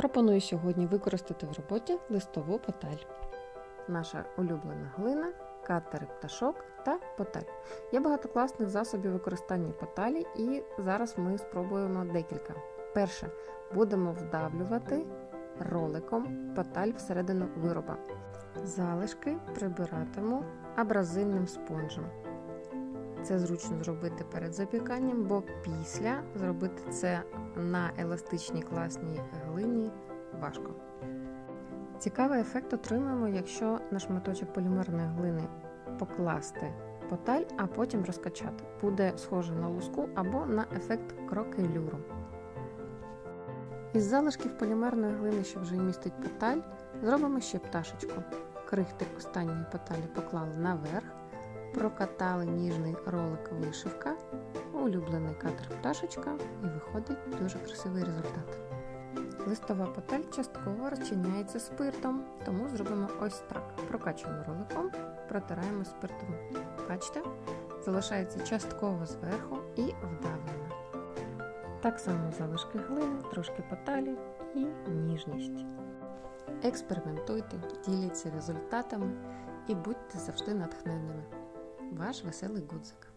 Пропоную сьогодні використати в роботі листову поталь. Наша улюблена глина, катери пташок та поталь. Є багато класних засобів використання поталі, і зараз ми спробуємо декілька. Перше, будемо вдавлювати роликом поталь всередину вироба. Залишки прибиратиму абразивним спонжем. Це зручно зробити перед запіканням, бо після зробити це на еластичній класній глині важко. Цікавий ефект отримаємо, якщо на шматочок полімерної глини покласти поталь, а потім розкачати. Буде схоже на луску або на ефект крокелюру. Із залишків полімерної глини, що вже містить поталь, зробимо ще пташечку. Крихти останньої поталі поклали наверх, прокатали ніжний ролик вишивка, улюблений катер пташечка і виходить дуже красивий результат. Листова поталь частково розчиняється спиртом, тому зробимо ось так. Прокачуємо роликом, протираємо спиртом. Бачите? Залишається частково зверху і вдавлено. Так само залишки глини, трошки поталі і ніжність. Експериментуйте, діліться результатами і будьте завжди натхненними. Ваш веселий гудзик.